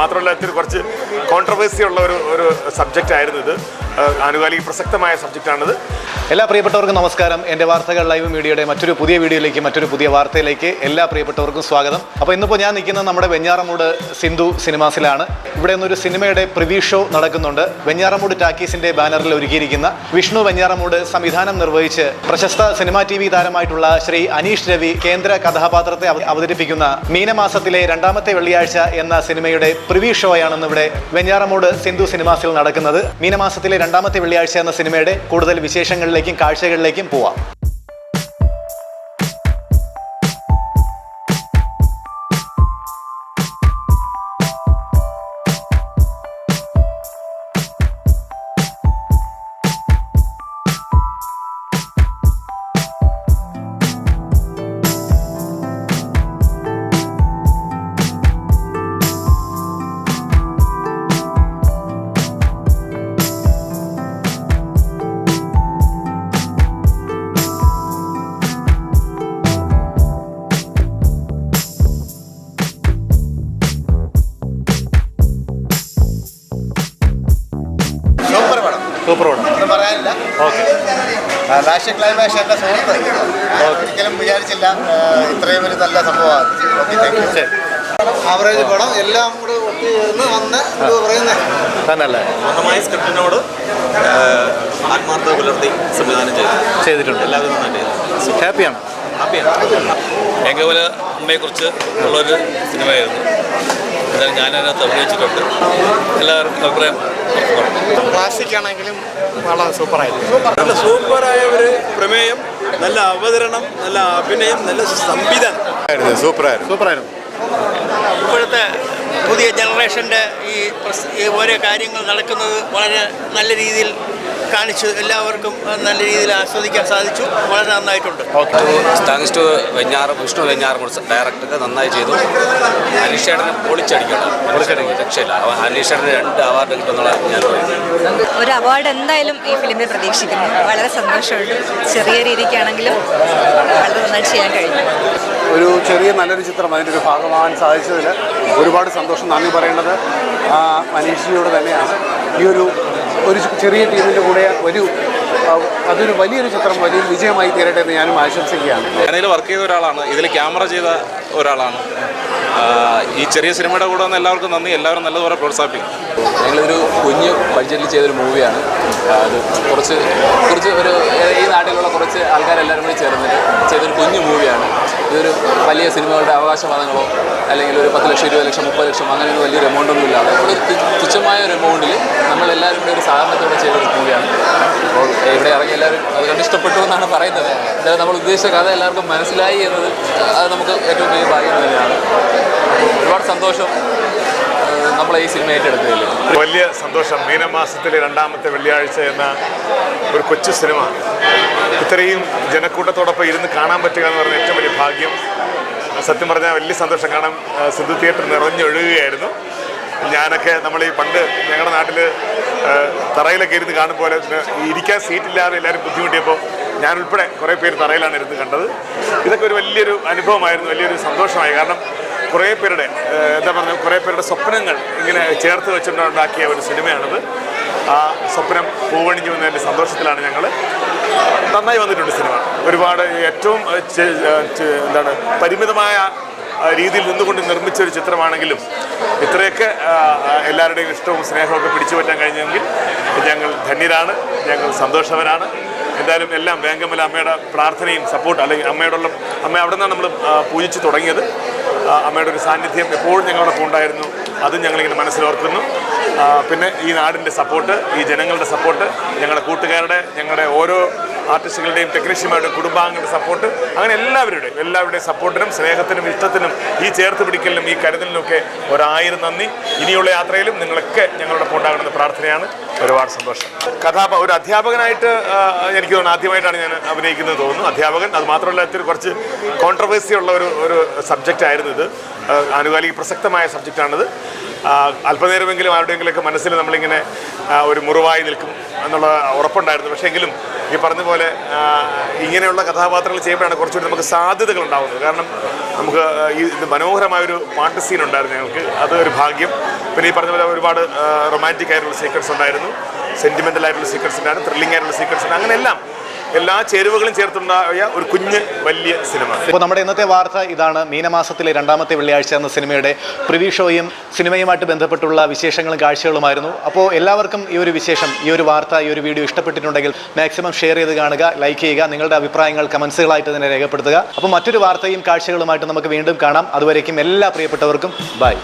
മാത്രമല്ല ഇത്തിരി കുറച്ച് കോൺട്രവേഴ്സി ഉള്ള ഒരു ഒരു സബ്ജക്റ്റ് ആയിരുന്നു ഇത്. ആനുകാലിക പ്രസക്തമായ സബ്ജക്റ്റാണിത് എല്ലാ പ്രിയപ്പെട്ടവർക്കും നമസ്കാരം. എന്റെ വാർത്തകൾ ലൈവ് മീഡിയയുടെ മറ്റൊരു പുതിയ വീഡിയോയിലേക്ക് മറ്റൊരു പുതിയ വാർത്തയിലേക്ക് എല്ലാ പ്രിയപ്പെട്ടവർക്കും സ്വാഗതം. അപ്പോൾ ഇന്നിപ്പോൾ ഞാൻ നിൽക്കുന്നത് നമ്മുടെ വെഞ്ഞാറമൂട് സിന്ധു സിനിമാസിലാണ്. ഇവിടെ നിന്നൊരു സിനിമയുടെ പ്രിവ്യൂ ഷോ നടക്കുന്നുണ്ട്. വെഞ്ഞാറമൂട് ടാക്കീസിന്റെ ബാനറിൽ ഒരുക്കിയിരിക്കുന്ന വിഷ്ണു വെഞ്ഞാറമൂട് സംവിധാനം നിർവഹിച്ച് പ്രശസ്ത സിനിമാ ടി വി താരമായിട്ടുള്ള ശ്രീ അനീഷ് രവി കേന്ദ്ര കഥാപാത്രത്തെ അവതരിപ്പിക്കുന്ന മീനമാസത്തിലെ രണ്ടാമത്തെ വെള്ളിയാഴ്ച എന്ന സിനിമയുടെ പ്രിവ്യൂ ഷോയാണ് ഇന്ന് ഇവിടെ വെഞ്ഞാറമൂട് സിന്ധു സിനിമാസിൽ നടക്കുന്നത്. മീനമാസത്തിലെ രണ്ടാമത്തെ വെള്ളിയാഴ്ച എന്ന സിനിമയുടെ കൂടുതൽ വിശേഷങ്ങളിലേക്കും കാഴ്ചകളിലേക്കും പോവാം. സൂപ്പർ ഒന്നും പറയാനില്ല. ഓക്കെ ലാസ്റ്റ് ക്ലൈമാക്സ് എന്റെ സുഹൃത്ത്. ഒരിക്കലും വിചാരിച്ചില്ല ഇത്രയും ഒരു നല്ല സംഭവമാണ്. ഓക്കെ താങ്ക് യു ശരി. ആവറേജ് പടം എല്ലാം കൂടെ ഒത്തുചേർന്ന് വന്ന് പറയുന്നത് തന്നല്ലേ? പൂർണമായ സ്ക്രിപ്റ്റിനോട് ആത്മാർത്ഥത പുലർത്തി സംവിധാനം ചെയ്തു. ചെയ്തിട്ടുണ്ട്. എല്ലാവരും നന്നായിട്ട് ഹാപ്പിയാണ് ഹാപ്പിയാണ് എങ്കവല അമ്മയെക്കുറിച്ച് ഉള്ളൊരു സിനിമയായിരുന്നു. എന്തായാലും ഞാനതിനകത്ത് അഭിനയിച്ചിട്ടുണ്ട്. എല്ലാവർക്കും അഭിപ്രായം ക്ലാസിക് ആണെങ്കിലും വളരെ സൂപ്പറായിരുന്നു. നല്ല സൂപ്പറായ ഒരു പ്രമേയം നല്ല അവതരണം നല്ല അഭിനയം നല്ല സംവിധാനം. സൂപ്പറായിരുന്നു. സൂപ്പറായിരുന്നു. ഇപ്പോഴത്തെ പുതിയ ജനറേഷന്റെ ഈ ഓരോ കാര്യങ്ങൾ നടക്കുന്നത് വളരെ നല്ല രീതിയിൽ കാണിച്ചു. എല്ലാവർക്കും നല്ല രീതിയിൽ ആസ്വദിക്കാൻ സാധിച്ചു. വളരെ നന്നായിട്ടുണ്ട്. Thanks to Venjaru Vishnu Venjaru director നന്നായി ചെയ്തു. അനീഷേട്ടനെ പൊളിച്ചടിക്കണം. പൊളിച്ചടിക്കും രക്ഷയില്ല. അവൻ അനീഷേട്ടന് രണ്ട് അവാർഡ് കിട്ടുന്നതാണ് ഞാൻ പറയുന്നത് ഒരു അവാർഡ് എന്തായാലും ഈ ഫിലിമിൽ പ്രതീക്ഷിക്കുന്നു. വളരെ സന്തോഷമുണ്ട്. ചെറിയ രീതിക്കാണെങ്കിലും വളരെ നന്നായി ചെയ്യാൻ കഴിഞ്ഞു. ഒരു ചെറിയ നല്ലൊരു ചിത്രം അതിന്റെ ഒരു ഭാഗമാകാൻ സാധിച്ചതിൽ ഒരുപാട് സന്തോഷം. നന്ദി പറയേണ്ടത് ആ, മനീഷിയോട് തന്നെയാണ്. ഈ ഒരു ഒരു ചെറിയ ടീമിന്റെ കൂടെ ഒരു അതൊരു വലിയൊരു ചിത്രം വലിയ വിജയമായി തീരട്ടെ എന്ന് ഞാനും ആശംസിക്കുകയാണ്. ഞാനിതിൽ വർക്ക് ചെയ്ത ഒരാളാണ്. ഇതിൽ ക്യാമറ ചെയ്ത ഒരാളാണ്. ഈ ചെറിയ സിനിമയുടെ കൂടെ വന്ന് എല്ലാവർക്കും നന്ദി. എല്ലാവരും നല്ലതുപോലെ പ്രോത്സാഹിപ്പിക്കും. ഞങ്ങളൊരു കുഞ്ഞ് ബഡ്ജറ്റിൽ ചെയ്തൊരു മൂവിയാണ് അത് കുറച്ച് കുറച്ച് ഒരു ഈ നാട്ടിലുള്ള കുറച്ച് ആൾക്കാരെല്ലാവരും കൂടി ചേർന്നിട്ട് ചെയ്തൊരു കുഞ്ഞു മൂവിയാണ് ഇതൊരു വലിയ സിനിമകളുടെ അവകാശവാദങ്ങളോ അല്ലെങ്കിൽ ഒരു പത്ത് ലക്ഷം ഇരുപത് ലക്ഷം മുപ്പത് ലക്ഷം അങ്ങനെ ഒരു വലിയൊരു എമൗണ്ട് ഒന്നും ഇല്ലാതെ ഒരു തുച്ഛമായ ഒരു എമൗണ്ടിൽ നമ്മളെല്ലാവരും കൂടി ഒരു സഹകരണത്തോടെ ചെയ്തൊരു മൂവിയാണ് അപ്പോൾ ഇവിടെ ഇറങ്ങി എല്ലാവരും അത് കണ്ട് ഇഷ്ടപ്പെട്ടു എന്നാണ് പറയുന്നത്. എന്തായാലും നമ്മൾ ഉദ്ദേശിച്ച കഥ എല്ലാവർക്കും മനസ്സിലായി എന്നത് അത് നമുക്ക് ഏറ്റവും വലിയ ഭാഗ്യം തന്നെയാണ്. ഒരുപാട് സന്തോഷം. ഏഹ് നമ്മളെ ഈ സിനിമ ഏറ്റെടുത്തതിൽ വലിയ സന്തോഷം. മീനമാസത്തിലെ രണ്ടാമത്തെ വെള്ളിയാഴ്ച എന്ന ഒരു കൊച്ചു സിനിമ ഇത്രയും ജനക്കൂട്ടത്തോടൊപ്പം ഇരുന്ന് കാണാൻ പറ്റുക എന്ന് പറഞ്ഞ ഏറ്റവും വലിയ ഭാഗ്യം. സത്യം പറഞ്ഞാൽ വലിയ സന്തോഷം. കാരണം സിന്ധു തിയേറ്റർ നിറഞ്ഞൊഴുകുകയായിരുന്നു. ഞാനൊക്കെ നമ്മൾ ഈ പണ്ട് ഞങ്ങളുടെ നാട്ടിൽ തറയിലൊക്കെ ഇരുന്ന് കാണും പോലെ ഇരിക്കാൻ സീറ്റില്ലാതെ എല്ലാവരും ബുദ്ധിമുട്ടിയപ്പോൾ ഞാൻ ഉൾപ്പെടെ കുറേ പേര് തറയിലാണ് ഇരുന്ന് കണ്ടത്. ഇതൊക്കെ ഒരു വലിയൊരു അനുഭവമായിരുന്നു. വലിയൊരു സന്തോഷമായി. കാരണം കുറേ പേരുടെ എന്താ പറഞ്ഞാൽ കുറേ പേരുടെ സ്വപ്നങ്ങൾ ഇങ്ങനെ ചേർത്ത് വെച്ചുകൊണ്ടുണ്ടാക്കിയ ഒരു സിനിമയാണത്. ആ സ്വപ്നം പൂവണിഞ്ഞു വന്നതിന്റെ സന്തോഷത്തിലാണ് ഞങ്ങൾ നന്നായി വന്നിട്ടുണ്ട് സിനിമ. ഒരുപാട് ഏറ്റവും എന്താണ് പരിമിതമായ രീതിയിൽ നിന്നുകൊണ്ട് നിർമ്മിച്ച ഒരു ചിത്രമാണെങ്കിലും ഇത്രയൊക്കെ എല്ലാവരുടെയും ഇഷ്ടവും സ്നേഹമൊക്കെ പിടിച്ചു പറ്റാൻ കഴിഞ്ഞെങ്കിൽ ഞങ്ങൾ ധന്യരാണ് ഞങ്ങൾ സന്തോഷവരാണ്. എന്തായാലും എല്ലാം വേങ്കമ്മല അമ്മയുടെ പ്രാർത്ഥനയും സപ്പോർട്ട് അല്ലെങ്കിൽ അമ്മയോടുള്ള അമ്മ അവിടെ നിന്നാണ് നമ്മൾ പൂജിച്ച് തുടങ്ങിയത്. അമ്മയുടെ ഒരു സാന്നിധ്യം എപ്പോഴും ഞങ്ങളോടൊപ്പം ഉണ്ടായിരുന്നു. അതും ഞങ്ങളിങ്ങനെ മനസ്സിലോർക്കുന്നു. പിന്നെ ഈ നാടിന്റെ സപ്പോർട്ട് ഈ ജനങ്ങളുടെ സപ്പോർട്ട് ഞങ്ങളുടെ കൂട്ടുകാരുടെ ഞങ്ങളുടെ ഓരോ ആർട്ടിസ്റ്റുകളുടെയും ടെക്നീഷ്യന്മാരുടെയും കുടുംബാംഗങ്ങളുടെ സപ്പോർട്ട് അങ്ങനെ എല്ലാവരുടെയും എല്ലാവരുടെയും സപ്പോർട്ടിനും സ്നേഹത്തിനും ഇഷ്ടത്തിനും ഈ ചേർത്ത് പിടിക്കലിനും ഈ കരുതലിനും ഒക്കെ ഒരായിരം നന്ദി. ഇനിയുള്ള യാത്രയിലും നിങ്ങളൊക്കെ ഞങ്ങളോടൊപ്പം ഉണ്ടാകണമെന്ന് പ്രാർത്ഥനയാണ്. ഒരുപാട് സന്തോഷം. കഥാപ ഒരു അധ്യാപകനായിട്ട് എനിക്ക് തോന്നുന്നു ആദ്യമായിട്ടാണ് ഞാൻ അഭിനയിക്കുന്നത് തോന്നുന്നു. അധ്യാപകൻ അത് മാത്രമല്ല ഇത്തിരി കുറച്ച് കോൺട്രവേഴ്സി ഉള്ള ഒരു ഒരു സബ്ജക്റ്റ് ആയിരുന്നു ഇത്. ആനുകാലിക പ്രസക്തമായ സബ്ജക്റ്റാണിത് അല്പനേരമെങ്കിലും ആരുടെയെങ്കിലുമൊക്കെ മനസ്സിൽ നമ്മളിങ്ങനെ ഒരു മുറിവായി നിൽക്കും എന്നുള്ള ഉറപ്പുണ്ടായിരുന്നു. പക്ഷേ എങ്കിലും ഈ പറഞ്ഞ പോലെ ഇങ്ങനെയുള്ള കഥാപാത്രങ്ങൾ ചെയ്യുമ്പോഴാണ് കുറച്ചുകൂടി നമുക്ക് സാധ്യതകൾ ഉണ്ടാകുന്നത് കാരണം നമുക്ക് ഈ മനോഹരമായൊരു പാട്ട് സീൻ ഉണ്ടായിരുന്നു ഞങ്ങൾക്ക്. അത് ഒരു ഭാഗ്യം. പിന്നെ ഈ പറഞ്ഞ പോലെ ഒരുപാട് റൊമാന്റിക് ആയിട്ടുള്ള സീക്വൻസ് ഉണ്ടായിരുന്നു. സെന്റിമെന്റൽ ആയിട്ടുള്ള സീക്വൻസ് ഉണ്ടായിരുന്നു. ത്രില്ലിംഗ് ആയിട്ടുള്ള സീക്വൻസ് ഉണ്ട് അങ്ങനെ എല്ലാം എല്ലാ ചേരുവകളും ചേർത്തുണ്ടായ ഒരു കുഞ്ഞ് വലിയ സിനിമ. അപ്പോൾ നമ്മുടെ ഇന്നത്തെ വാർത്ത ഇതാണ്. മീനമാസത്തിലെ രണ്ടാമത്തെ വെള്ളിയാഴ്ച എന്ന സിനിമയുടെ പ്രിവ്യൂ ഷോയും സിനിമയുമായിട്ട് ബന്ധപ്പെട്ടുള്ള വിശേഷങ്ങളും കാഴ്ചകളുമായിരുന്നു. അപ്പോൾ എല്ലാവർക്കും ഈ ഒരു വിശേഷം ഈ ഒരു വാർത്ത ഈ ഒരു വീഡിയോ ഇഷ്ടപ്പെട്ടിട്ടുണ്ടെങ്കിൽ മാക്സിമം ഷെയർ ചെയ്ത് കാണുക ലൈക്ക് ചെയ്യുക നിങ്ങളുടെ അഭിപ്രായങ്ങൾ കമൻസുകളായിട്ട് തന്നെ രേഖപ്പെടുത്തുക. അപ്പോൾ മറ്റൊരു വാർത്തയും കാഴ്ചകളുമായിട്ട് നമുക്ക് വീണ്ടും കാണാം. അതുവരേക്കും എല്ലാ പ്രിയപ്പെട്ടവർക്കും ബൈ